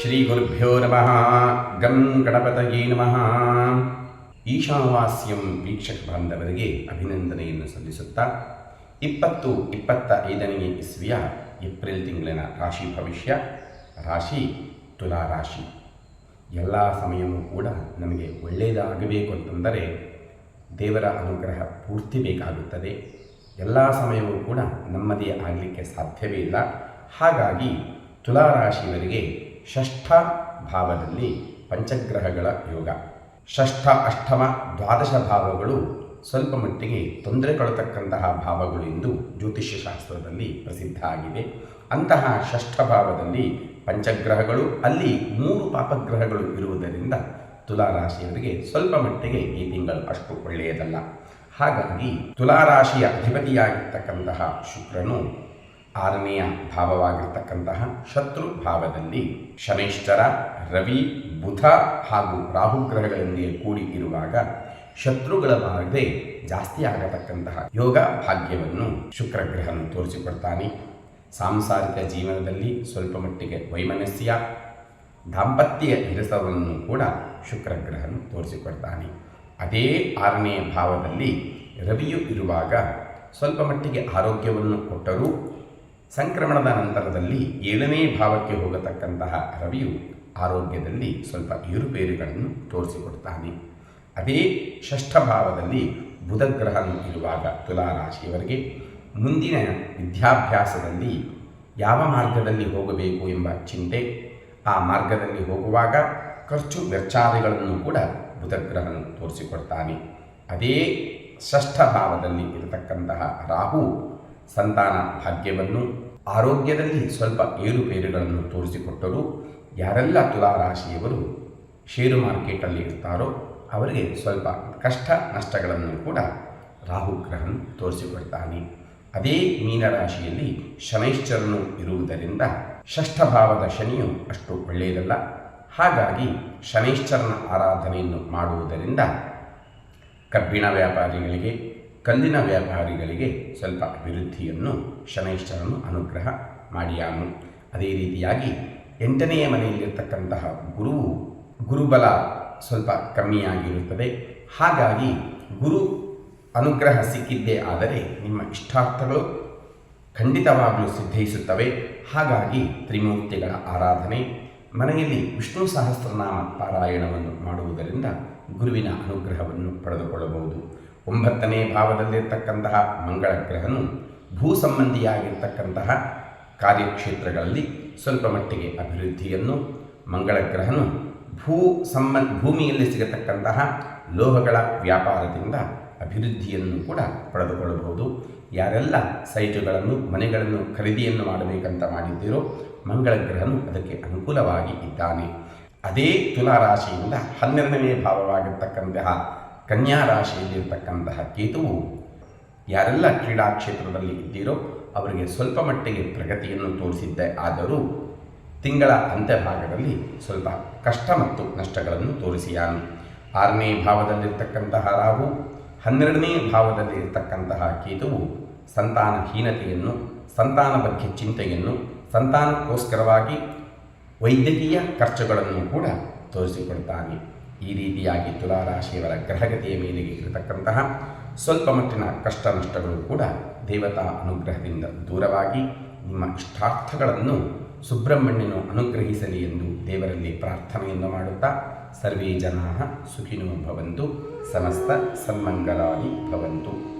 ಶ್ರೀ ಗುರುಭ್ಯೋ ನಮಃ ಗಂ ಗಣಪತಯೇ ನಮಃ ಈಶಾವಾಸ್ಯಂ ವೀಕ್ಷಕ ಬಾಂಧವರಿಗೆ ಅಭಿನಂದನೆಯನ್ನು ಸಲ್ಲಿಸುತ್ತಾ, ಇಪ್ಪತ್ತು ಇಪ್ಪತ್ತ ಐದನೇ ಇಸ್ವಿಯ ಏಪ್ರಿಲ್ ತಿಂಗಳಿನ ರಾಶಿ ಭವಿಷ್ಯ, ರಾಶಿ, ತುಲಾ ರಾಶಿ. ಎಲ್ಲ ಸಮಯವೂ ಕೂಡ ನಮಗೆ ಒಳ್ಳೆಯದಾಗಬೇಕು ಅಂತಂದರೆ, ದೇವರ ಅನುಗ್ರಹ ಪೂರ್ತಿ ಬೇಕಾಗುತ್ತದೆ. ಎಲ್ಲ ಸಮಯವೂ ಕೂಡ ನಮ್ಮದೇ ಆಗಲಿಕ್ಕೆ ಸಾಧ್ಯವೇ ಇಲ್ಲ. ಹಾಗಾಗಿ ತುಲಾರಾಶಿಯವರಿಗೆ ಷಷ್ಠ ಭಾವದಲ್ಲಿ ಪಂಚಗ್ರಹಗಳ ಯೋಗ. ಷಷ್ಠ, ಅಷ್ಟಮ, ದ್ವಾದಶ ಭಾವಗಳು ಸ್ವಲ್ಪ ಮಟ್ಟಿಗೆ ತೊಂದರೆ ಕೊಡತಕ್ಕಂತಹ ಭಾವಗಳು ಎಂದು ಜ್ಯೋತಿಷ್ಯ ಶಾಸ್ತ್ರದಲ್ಲಿ ಪ್ರಸಿದ್ಧ ಆಗಿದೆ. ಅಂತಹ ಷಷ್ಠ ಭಾವದಲ್ಲಿ ಪಂಚಗ್ರಹಗಳು, ಅಲ್ಲಿ ಮೂರು ಪಾಪಗ್ರಹಗಳು ಇರುವುದರಿಂದ ತುಲಾರಾಶಿಯವರಿಗೆ ಸ್ವಲ್ಪ ಮಟ್ಟಿಗೆ ಈ ತಿಂಗಳು ಅಷ್ಟು ಒಳ್ಳೆಯದಲ್ಲ. ಹಾಗಾಗಿ ತುಲಾರಾಶಿಯ ಅಧಿಪತಿಯಾಗಿರ್ತಕ್ಕಂತಹ ಶುಕ್ರನು ಆರನೆಯ ಭಾವವಾಗಿರ್ತಕ್ಕಂತಹ ಶತ್ರು ಭಾವದಲ್ಲಿ ಶನೈಶ್ಚರ, ರವಿ, ಬುಧ ಹಾಗೂ ರಾಹುಗ್ರಹಗಳೊಂದಿಗೆ ಕೂಡಿ ಇರುವಾಗ ಶತ್ರುಗಳ ಬಾಧೆ ಜಾಸ್ತಿ ಆಗತಕ್ಕಂತಹ ಯೋಗ ಭಾಗ್ಯವನ್ನು ಶುಕ್ರಗ್ರಹನು ತೋರಿಸಿಕೊಡ್ತಾನೆ. ಸಾಂಸಾರಿಕ ಜೀವನದಲ್ಲಿ ಸ್ವಲ್ಪ ಮಟ್ಟಿಗೆ ವೈಮನಸ್ಯ, ದಾಂಪತ್ಯ ಹಿರಸವನ್ನು ಕೂಡ ಶುಕ್ರಗ್ರಹನು ತೋರಿಸಿಕೊಡ್ತಾನೆ. ಅದೇ ಆರನೆಯ ಭಾವದಲ್ಲಿ ರವಿಯು ಇರುವಾಗ ಸ್ವಲ್ಪ ಮಟ್ಟಿಗೆ ಆರೋಗ್ಯವನ್ನು ಕೊಟ್ಟರೂ ಸಂಕ್ರಮಣದ ನಂತರದಲ್ಲಿ ಏಳನೇ ಭಾವಕ್ಕೆ ಹೋಗತಕ್ಕಂತಹ ರವಿಯು ಆರೋಗ್ಯದಲ್ಲಿ ಸ್ವಲ್ಪ ಏರುಪೇರುಗಳನ್ನು ತೋರಿಸಿಕೊಡ್ತಾನೆ. ಅದೇ ಷಷ್ಠ ಭಾವದಲ್ಲಿ ಬುಧಗ್ರಹನು ಇರುವಾಗ ತುಲಾರಾಶಿಯವರಿಗೆ ಮುಂದಿನ ವಿದ್ಯಾಭ್ಯಾಸದಲ್ಲಿ ಯಾವ ಮಾರ್ಗದಲ್ಲಿ ಹೋಗಬೇಕು ಎಂಬ ಚಿಂತೆ, ಆ ಮಾರ್ಗದಲ್ಲಿ ಹೋಗುವಾಗ ಖರ್ಚು ವೆಚ್ಚಾದಿಗಳನ್ನು ಕೂಡ ಬುಧಗ್ರಹನು ತೋರಿಸಿಕೊಡ್ತಾನೆ. ಅದೇ ಷಷ್ಠ ಭಾವದಲ್ಲಿ ಇರತಕ್ಕಂತಹ ರಾಹು ಸಂತಾನ ಭಾಗ್ಯವನ್ನು ಆರೋಗ್ಯದಲ್ಲಿ ಸ್ವಲ್ಪ ಏರುಪೇರುಗಳನ್ನು ತೋರಿಸಿಕೊಟ್ಟರು ಯಾರೆಲ್ಲ ತುಲಾರಾಶಿಯವರು ಷೇರು ಮಾರ್ಕೆಟಲ್ಲಿ ಇರ್ತಾರೋ ಅವರಿಗೆ ಸ್ವಲ್ಪ ಕಷ್ಟ ನಷ್ಟಗಳನ್ನು ಕೂಡ ರಾಹುಗ್ರಹನು ತೋರಿಸಿಕೊಡ್ತಾನೆ. ಅದೇ ಮೀನರಾಶಿಯಲ್ಲಿ ಶನೈಶ್ಚರನು ಇರುವುದರಿಂದ ಷಷ್ಠಭಾವದ ಶನಿಯು ಅಷ್ಟು ಒಳ್ಳೆಯದಲ್ಲ. ಹಾಗಾಗಿ ಶನೈಶ್ಚರನ ಆರಾಧನೆಯನ್ನು ಮಾಡುವುದರಿಂದ ಕಬ್ಬಿಣ ವ್ಯಾಪಾರಿಗಳಿಗೆ ಕಲ್ಲಿನ ವ್ಯಾಪಾರಿಗಳಿಗೆ ಸ್ವಲ್ಪ ಅಭಿವೃದ್ಧಿಯನ್ನು ಶನೈಶ್ಚರನು ಅನುಗ್ರಹ ಮಾಡಿಯಾನು. ಅದೇ ರೀತಿಯಾಗಿ ಎಂಟನೆಯ ಮನೆಯಲ್ಲಿರ್ತಕ್ಕಂತಹ ಗುರುವು ಗುರುಬಲ ಸ್ವಲ್ಪ ಕಮ್ಮಿಯಾಗಿರುತ್ತದೆ. ಹಾಗಾಗಿ ಗುರು ಅನುಗ್ರಹ ಸಿಕ್ಕಿದ್ದೇ ಆದರೆ ನಿಮ್ಮ ಇಷ್ಟಾರ್ಥಗಳು ಖಂಡಿತವಾಗಲೂ ಸಿದ್ಧಿಸುತ್ತವೆ. ಹಾಗಾಗಿ ತ್ರಿಮೂರ್ತಿಗಳ ಆರಾಧನೆ, ಮನೆಯಲ್ಲಿ ವಿಷ್ಣು ಸಹಸ್ರನಾಮ ಪಾರಾಯಣವನ್ನು ಮಾಡುವುದರಿಂದ ಗುರುವಿನ ಅನುಗ್ರಹವನ್ನು ಪಡೆದುಕೊಳ್ಳಬಹುದು. ಒಂಬತ್ತನೇ ಭಾವದಲ್ಲಿರ್ತಕ್ಕಂತಹ ಮಂಗಳ ಗ್ರಹನು ಭೂ ಸಂಬಂಧಿಯಾಗಿರ್ತಕ್ಕಂತಹ ಕಾರ್ಯಕ್ಷೇತ್ರಗಳಲ್ಲಿ ಸ್ವಲ್ಪ ಮಟ್ಟಿಗೆ ಅಭಿವೃದ್ಧಿಯನ್ನು ಮಂಗಳ ಗ್ರಹನು ಭೂ ಸಂಬಂಧ ಭೂಮಿಯಲ್ಲಿ ಸಿಗತಕ್ಕಂತಹ ಲೋಹಗಳ ವ್ಯಾಪಾರದಿಂದ ಅಭಿವೃದ್ಧಿಯನ್ನು ಕೂಡ ಪಡೆದುಕೊಳ್ಳಬಹುದು. ಯಾರೆಲ್ಲ ಸೈಟುಗಳನ್ನು, ಮನೆಗಳನ್ನು ಖರೀದಿಯನ್ನು ಮಾಡಬೇಕಂತ ಮಾಡಿದ್ದೀರೋ ಮಂಗಳ ಗ್ರಹನು ಅದಕ್ಕೆ ಅನುಕೂಲವಾಗಿ ಇದ್ದಾನೆ. ಅದೇ ತುಲಾರಾಶಿಯಿಂದ ಹನ್ನೆರಡನೇ ಭಾವವಾಗಿರ್ತಕ್ಕಂತಹ ಕನ್ಯಾ ರಾಶಿಯಲ್ಲಿರ್ತಕ್ಕಂತಹ ಕೇತುವು ಯಾರೆಲ್ಲ ಕ್ರೀಡಾ ಕ್ಷೇತ್ರದಲ್ಲಿ ಇದ್ದೀರೋ ಅವರಿಗೆ ಸ್ವಲ್ಪ ಮಟ್ಟಿಗೆ ಪ್ರಗತಿಯನ್ನು ತೋರಿಸಿದ್ದೆ. ಆದರೂ ತಿಂಗಳ ಅಂತ್ಯಭಾಗದಲ್ಲಿ ಸ್ವಲ್ಪ ಕಷ್ಟ ಮತ್ತು ನಷ್ಟಗಳನ್ನು ತೋರಿಸಿಯಾನು. ಆರನೇ ಭಾವದಲ್ಲಿರ್ತಕ್ಕಂತಹ ರಾಹು, ಹನ್ನೆರಡನೇ ಭಾವದಲ್ಲಿ ಇರತಕ್ಕಂತಹ ಕೇತುವು ಸಂತಾನಹೀನತೆಯನ್ನು, ಸಂತಾನ ಬಗ್ಗೆ ಚಿಂತೆಯನ್ನು, ಸಂತಾನಕ್ಕೋಸ್ಕರವಾಗಿ ವೈದ್ಯಕೀಯ ಖರ್ಚುಗಳನ್ನು ಕೂಡ ತೋರಿಸಿಕೊಡ್ತಾನೆ. ಈ ರೀತಿಯಾಗಿ ತುಲಾರಾಶಿಯವರ ಗ್ರಹಗತಿಯ ಮೇಲೆಗೆ ಇರತಕ್ಕಂತಹ ಸ್ವಲ್ಪ ಮಟ್ಟಿನ ಕಷ್ಟ ನಷ್ಟಗಳು ಕೂಡ ದೇವತಾ ಅನುಗ್ರಹದಿಂದ ದೂರವಾಗಿ ನಿಮ್ಮ ಇಷ್ಟಾರ್ಥಗಳನ್ನು ಸುಬ್ರಹ್ಮಣ್ಯನು ಅನುಗ್ರಹಿಸಲಿ ಎಂದು ದೇವರಲ್ಲಿ ಪ್ರಾರ್ಥನೆಯನ್ನು ಮಾಡುತ್ತಾ ಸರ್ವೇ ಜನಾ ಸುಖಿನೋ ಭವಂತು ಸಮಸ್ತ ಸನ್ಮಂಗಲಾನಿ ಭವಂತು.